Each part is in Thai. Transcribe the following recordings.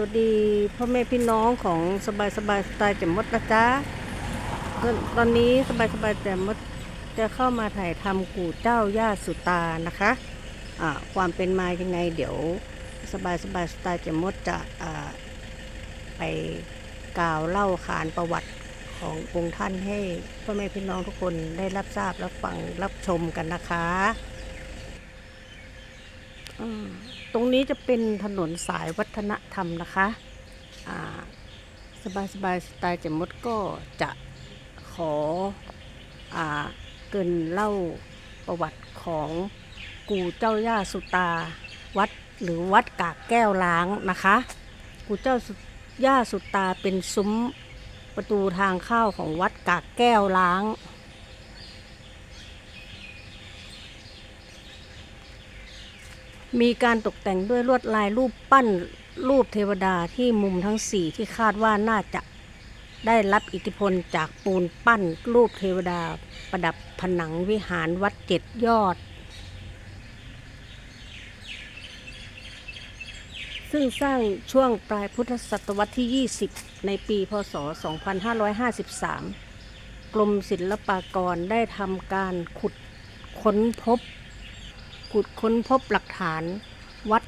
สวัสดีพ่อแม่พี่น้องของสบายสบายสไตล์แจ่มมดนะจ๊ะตอนนี้สบายสบายแจ่มมดจะเข้ามาถ่ายทำกู่เจ้าย่าสุตานะคะะความเป็นมายังไงเดี๋ยวสบายสบายสไตล์แจ่มมดจะอ่าไปกล่าวเล่าขานประวัติขององค์ท่านให้พ่อแม่พี่น้องทุกคนได้รับทราบรับฟังรับชมกันนะคะ อืม ตรงนี้จะเป็นถนนสายวัฒนธรรมนะคะสบายสบายสไตล์เจมดก็จะขออเกินเล่าประวัติของกูเจ้าย่าสุตาวัดหรือวัดกากแก้วล้างนะคะ กูเจ้าย่าสุตาเป็นซุ้มประตูทางเข้าของวัดกากแก้วล้าง มีการตกแต่งด้วยลวดลายรูปปั้นรูปเทวดาที่มุมทั้งสี่ที่คาดว่าน่าจะได้รับอิทธิพลจากปูนปั้นรูปเทวดาประดับผนังวิหารวัดเจ็ดยอด ซึ่งสร้างช่วงปลายพุทธศตวรรษที่ 20 ในปีพศ 2553 กรมศิลปากรได้ทำการขุดค้นพบ ขุดค้นพบหลักฐานวัด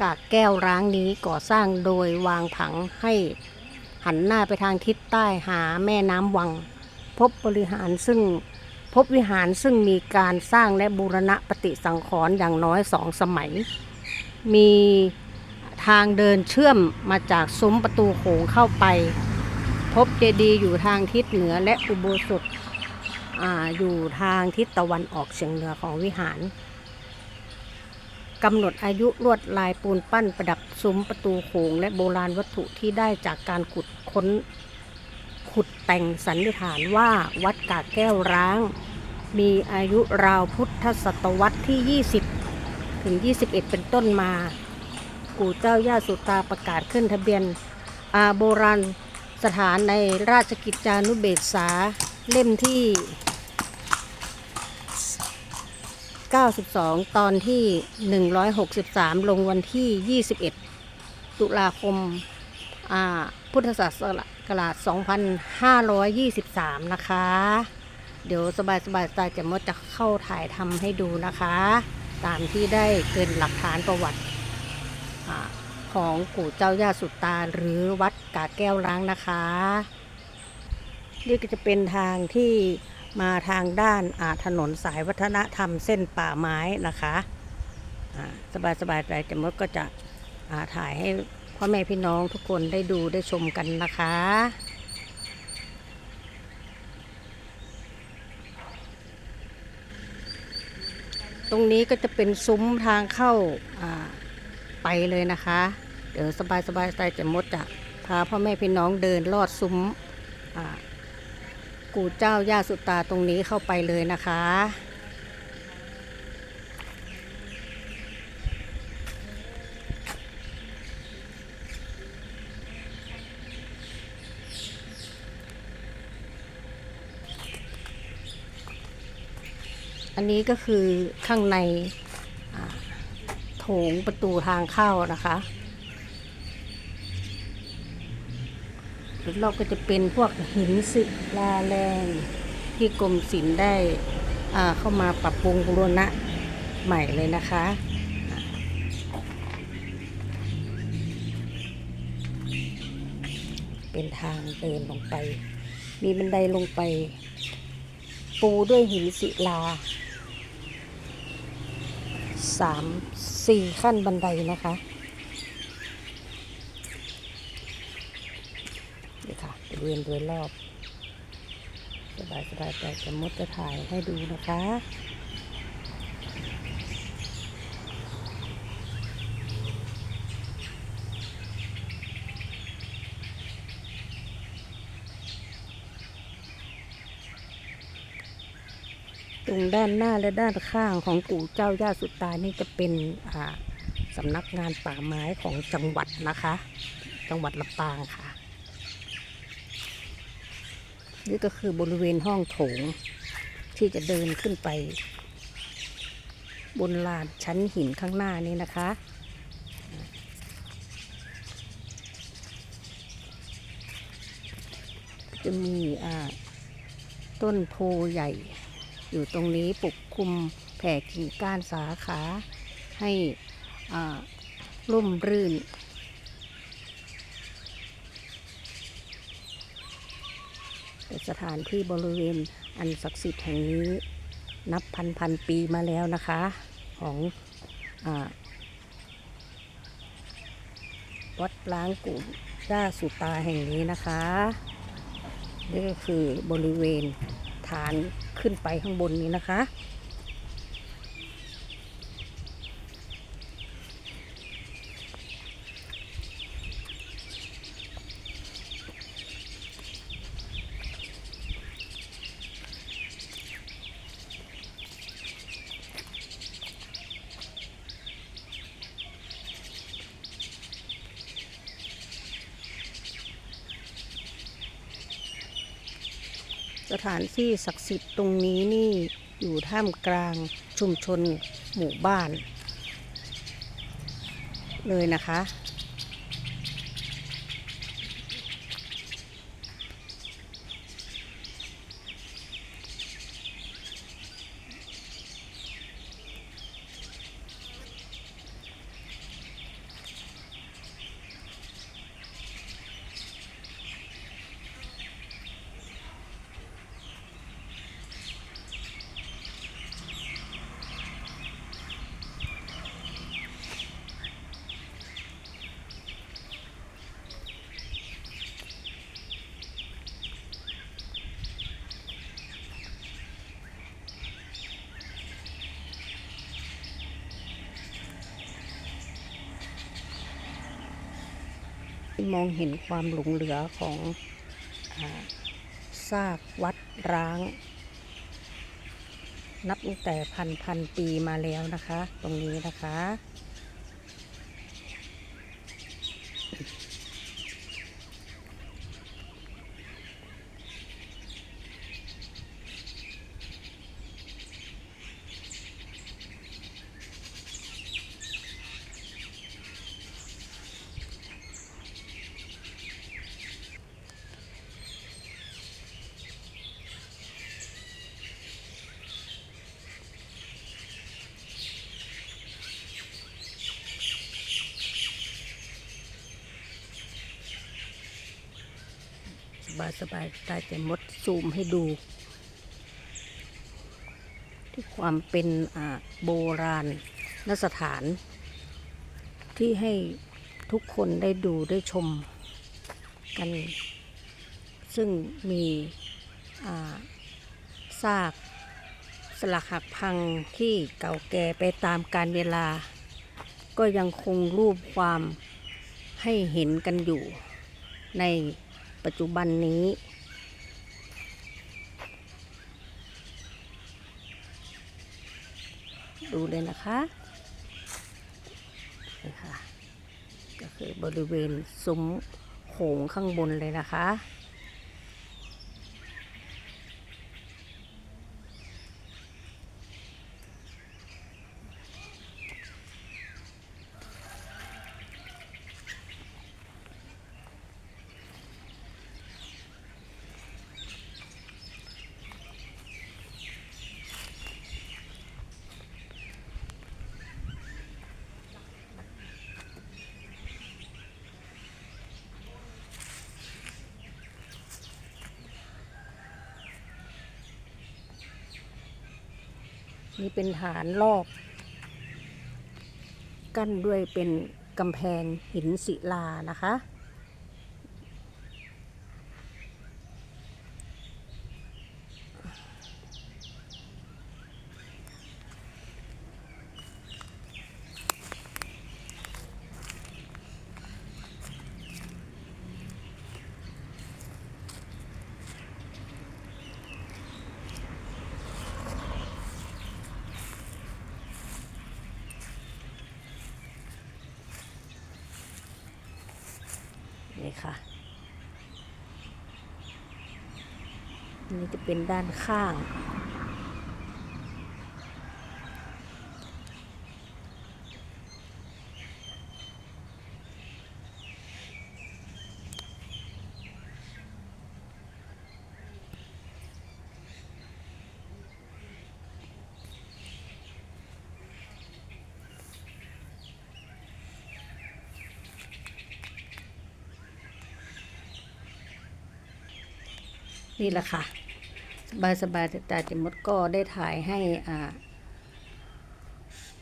กากแก้วร้างนี้ก่อสร้างโดยวางผังให้หันหน้าไปทางทิศใต้หาแม่น้ำวัง พบบริหารซึ่งพบวิหารซึ่งมีการสร้างและบูรณะปฏิสังขรณ์อย่างน้อยสองสมัย มีทางเดินเชื่อมมาจากซุ้มประตูโขงเข้าไป พบเจดีย์อยู่ทางทิศเหนือและอุโบสถออยู่ทางทิศตะวันออกเฉียงเหนือของวิหาร กำหนดอายุลวดลายปูนปั้นประดับซุ้มประตูโขงและโบราณวัตถุที่ได้จากการขุดค้น ขุดแต่งสันนิษฐานว่าวัดกาแก้วร้าง มีอายุราวพุทธศตวรรษที่ 20 ถึง 21 เป็นต้นมา กูเจ้าย่าสุตาประกาศขึ้นทะเบียนอาโบราณสถานในราชกิจจานุเบกษาเล่มที่ 92 ตอนที่ 163 ลงวันที่ 21 ตุลาคมาพุทธศักราช2523 นะคะ เดี๋ยวสบายสบายๆสไตล์จะมดจะเข้าถ่ายทำให้ดูนะคะ ตามที่ได้เกินหลักฐานประวัติอของกู่เจ้าย่าสุตตาหรือวัดกาดแก้วล้างนะคะ นี่ก็จะเป็นทางที่ มาทางด้านอาถนนสายวัฒนธรรมเส้นป่าไม้นะคะอ่าสบายๆใจจมดก็จะถ่ายให้พ่อแม่พี่น้องทุกคนได้ดูได้ชมกันนะคะ ตรงนี้ก็จะเป็นซุ้มทางเข้าไปเลยนะคะ เดี๋ยวสบายสบายใจจะมดจะพาพ่อแม่พี่น้องเดินลอดซุ้ม อ่ากูเจ้าย่าสุตาตรงนี้เข้าไปเลยนะคะ อันนี้ก็คือข้างในโถงประตูทางเข้านะคะ รอบๆก็จะเป็นพวกหินศิลาแรง ที่กรมศิลป์ได้เข้ามาปรับปรุงบูรณะใหม่เลยนะคะเป็นทางเดินลงไป มีบันไดลงไป ปูด้วยหินศิลาสามสี่ขั้นบันไดนะคะ นี่ค่ะบ ริเวณโดยรอบ สบายสบายแต่จะมดจะถ่ายให้ดูนะคะตรงด้านหน้าและด้านข้างของกู่เจ้าย่าสุดตานี่จะเป็นสำนักงานป่าไม้ของจังหวัดนะคะ จังหวัดลำปางค่ะ นี่ก็คือบริเวณห้องโถง ที่จะเดินขึ้นไป บนลานชั้นหินข้างหน้านี้นะคะ จะมีต้นโพใหญ่ อยู่ตรงนี้ปกคลุมแผ่กิ่งก้านสาขาให้ร่มรื่น สถานที่บริเวณอันศักดิ์สิทธิ์แห่งนี้นับพันพันปีมาแล้วนะคะ ของอวัดล้างกุ่มด้าสุตาแห่งนี้นะคะนี่ก็คือบริเวณฐานขึ้นไปข้างบนนี้นะคะ ถานที่ศักดิ์สิทธิ์ตรงนี้นี่อยู่ท่ามกลางชุมชนหมู่บ้าน เลยนะคะ มองเห็นความหลงเหลือของอซากวัดร้าง นับตั้งแต่พันพันปีมาแล้วนะคะ ตรงนี้นะคะ บายสบายตาจะมดซูมให้ดู ที่ความเป็นโบราณนสถาน ที่ให้ทุกคนได้ดูได้ชมกัน ซึ่งมีซากสลักหักพังที่เก่าแก่ไปตามกาลเวลา ก็ยังคงรูปความให้เห็นกันอยู่ใน ปัจจุบันนี้ ดูเลยนะคะนี่ค่ะ ก็คือบริเวณซุ้มโขงข้างบนเลยนะคะ นี่เป็นฐานรอบ กั้นด้วยเป็นกำแพงหินศิลานะคะ ค่ะ นี่จะเป็นด้านข้าง นี่แหละค่ะ สบายสบายแต่แต่มดก็ได้ถ่ายให้อ่า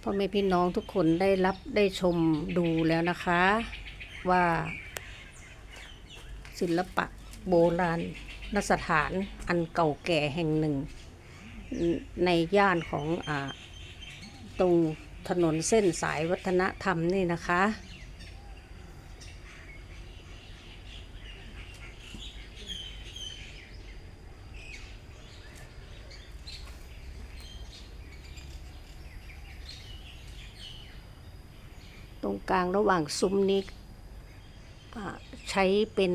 พ่อแม่พี่น้องทุกคนได้รับได้ชมดูแล้วนะคะ ว่าศิลปะโบราณนสถานอันเก่าแก่แห่งหนึ่ง ในย่านของอตรงถนนเส้นสายวัฒนธรรมนี่นะคะ ตรงกลางระหว่างซุ้มนี้ใช้เป็น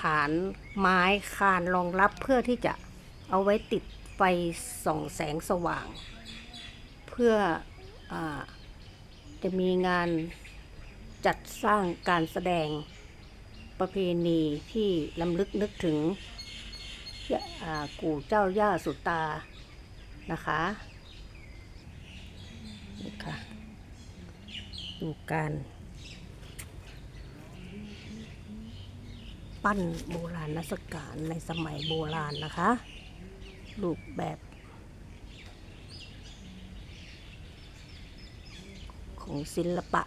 ฐานไม้คานรองรับเพื่อที่จะเอาไว้ติดไฟส่องแสงสว่าง เพื่ออจะมีงานจัดสร้างการแสดงประเพณีที่ลำลึกนึกถึงกู่เจ้าย่าสุตานะคะนี่ค่ะ ดูการ ปั้นโบราณนัสถานในสมัยโบราณนะคะ รูปแบบของศิลปะ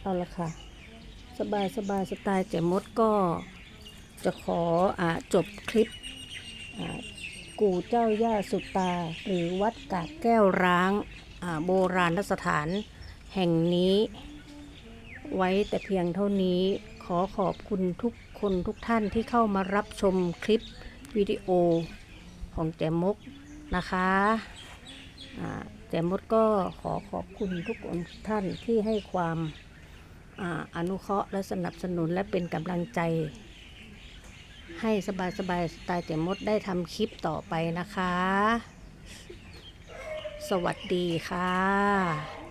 เอาละค่ะ สบายสบายสไตล์เจมดก็ จะขออจบคลิปกู่เจ้าย่าสุตา หรือวัดกาดแก้วร้างโบราณสถานแห่งนี้ ไว้แต่เพียงเท่านี้ขอขอบคุณทุกคนทุกท่านที่เข้ามารับชมคลิปวิดีโอของแจมกนะคะแจมดก็ขอขอบคุณทุกคนท่านที่ให้ความออนุเคราะห์และสนับสนุนและเป็นกำลังใจ ให้สบายสบายสไตล์เจมดได้ทำคลิปต่อไปนะคะ สวัสดีค่ะ